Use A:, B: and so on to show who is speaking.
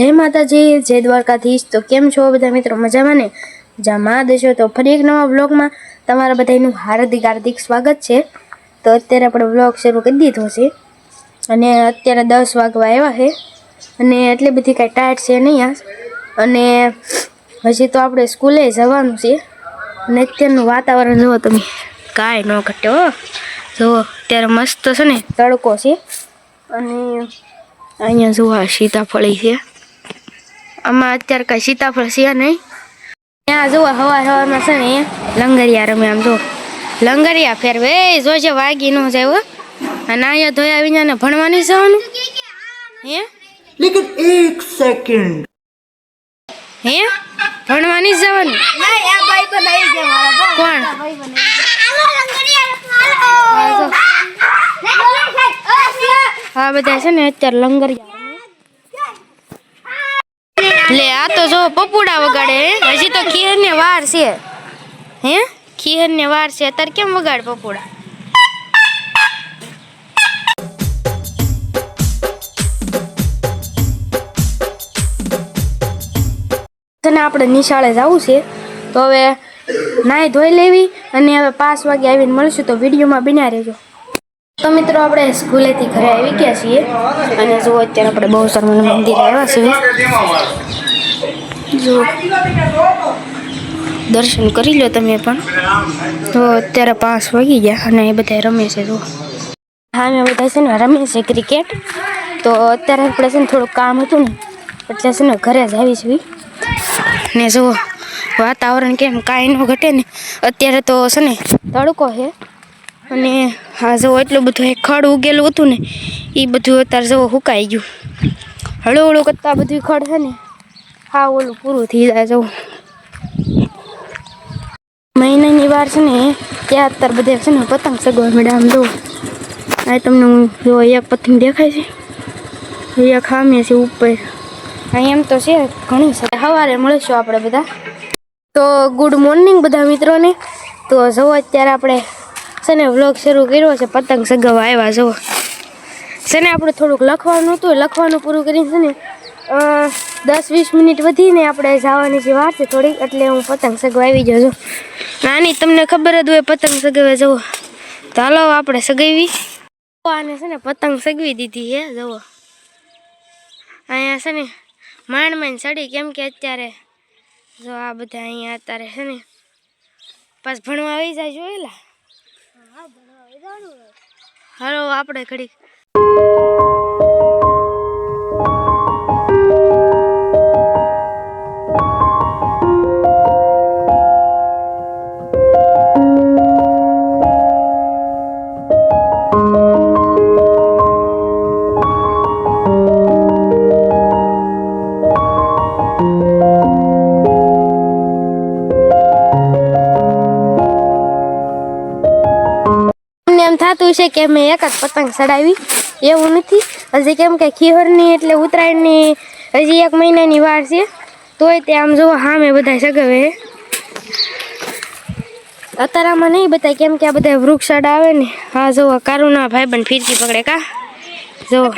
A: જય માતાજી, જય દ્વારકાધીશ. તો કેમ છો બધા મિત્રો? મજામાં ને? મજામાં દેશો. તો ફરી એક નવા બ્લોગમાં તમારા બધાનું હાર્દિક હાર્દિક સ્વાગત છે. તો અત્યારે આપણે બ્લોગ શરૂ કરી દીધો છે. અને અત્યારે દસ વાગવા આવ્યા છે. અને એટલી બધી કાંઈ ટાયર્ડ છે નહીં આ. અને હજી તો આપણે સ્કૂલે જવાનું છે. અને અત્યારનું વાતાવરણ જુઓ તમે. કાંઈ ન ઘટે હો. જુઓ, અત્યારે મસ્ત છે ને, તડકો છે. અને અહીંયા જુઓ સીતાફળી છે. આમાં અત્યારે કઈ સીતાફળ છે નહીં. ત્યાં જુઓ હવા હવામાં છે ને લંગરિયા રમે આમ જો લંગરિયા ફેરવે. જોજે વાગી ન જાય અને અહીંયા ધોયા વિના ભણવાની નહીં જવાનું. હે?
B: લેકિન એક સેકન્ડ
A: હે? ભણવા જવાનું. કોણ? હા બધા છે ને અત્યારે લંગરિયા લે, આ તો જો પપુડા વગાડે? હજી તો ખીર ને વાર છે. હે? ખીર ને વાર છે. અત્યારે કેમ વગાડ પપુડા? છે ને, આપણે નિશાળે જવું છે. તો હવે નાહી ધોઈ લેવી અને હવે પાંચ વાગે આવીને મળશું. તો વિડીયોમાં બિના રહેજો. તો મિત્રો, આપણે સ્કૂલેથી ઘરે આવી ગયા છીએ. અને જુઓ, અત્યારે આપણે બહુ સરમનું મંદિર આવ્યા છીએ. જુઓ. દર્શન કરી લો તમે પણ. તો અત્યારે પાંચ વાગી ગયા અને એ બધા રમે છે, જુઓ. હા મેં બધા છે ને રમે છે ક્રિકેટ. તો અત્યારે આપણે છે ને થોડું કામ હતું ને, એટલે છે ને ઘરે જ આવી છીએ. ને જુઓ, વાતાવરણ કેમ કાંઈ ન ઘટે ને. અત્યારે તો છે ને તડકો છે. અને હા, જો એટલું બધું એ ખડ ઉગેલું હતું ને એ બધું અત્યારે જવો સુકાઈ ગયું. હળું હળું કરતાં બધું ખડ છે ને, હા, ઓલું પૂરું થઈ જાય જવું મહિનાની વાર છે ને ત્યાં અત્યારે બધે છે ને પતંગ સગવડ મેડમ જો. આ તમને હું જો એક પતંગ દેખાય છે, એક ખામીએ છે ઉપર. અહીં એમ તો છે ઘણી સારી. સવારે મળીશું આપણે બધા. તો ગુડ મોર્નિંગ બધા મિત્રોને. તો જવો અત્યારે આપણે છે વ્લોગ શરૂ કર્યો છે, પતંગ સગાવા આવ્યા છો. ને આપણે થોડુંક લખવાનું હતું લખવાનું પૂરું કરીને છે ને દસ વીસ મિનિટ વધીને આપણે જવાની જે વાર છે થોડીક, એટલે હું પતંગ સગવા આવી જાઉં છું. નાની, તમને ખબર જ હોય પતંગ સગાવવા જવો તો હાલો આપણે સગાવી. આને છે ને પતંગ સગવી દીધી હે જવો અહીંયા છે ને માંડ માંડ ચડી કેમ કે અત્યારે, જો આ બધા અહીંયા અત્યારે છે ને, પાછ ભણવા આવી જાય જોયેલા હાલો આપણે ઘડીક. અમને એમ થતું છે કે મેં એક જ પતંગ ચડાવી, એવું નથી. હજી કેમ કે ખીહરની એટલે ઉત્તરાયણની હજી એક મહિનાની વાર છે. તોય તે આમ જુઓ હા મેં બધા સગાવે. અત્યારે આમાં નહીં બતાય કેમ કે આ બધા વૃક્ષ આવે ને. હા જુઓ કારુના ભાઈબંધ ફિરકી પકડે કા? જુઓ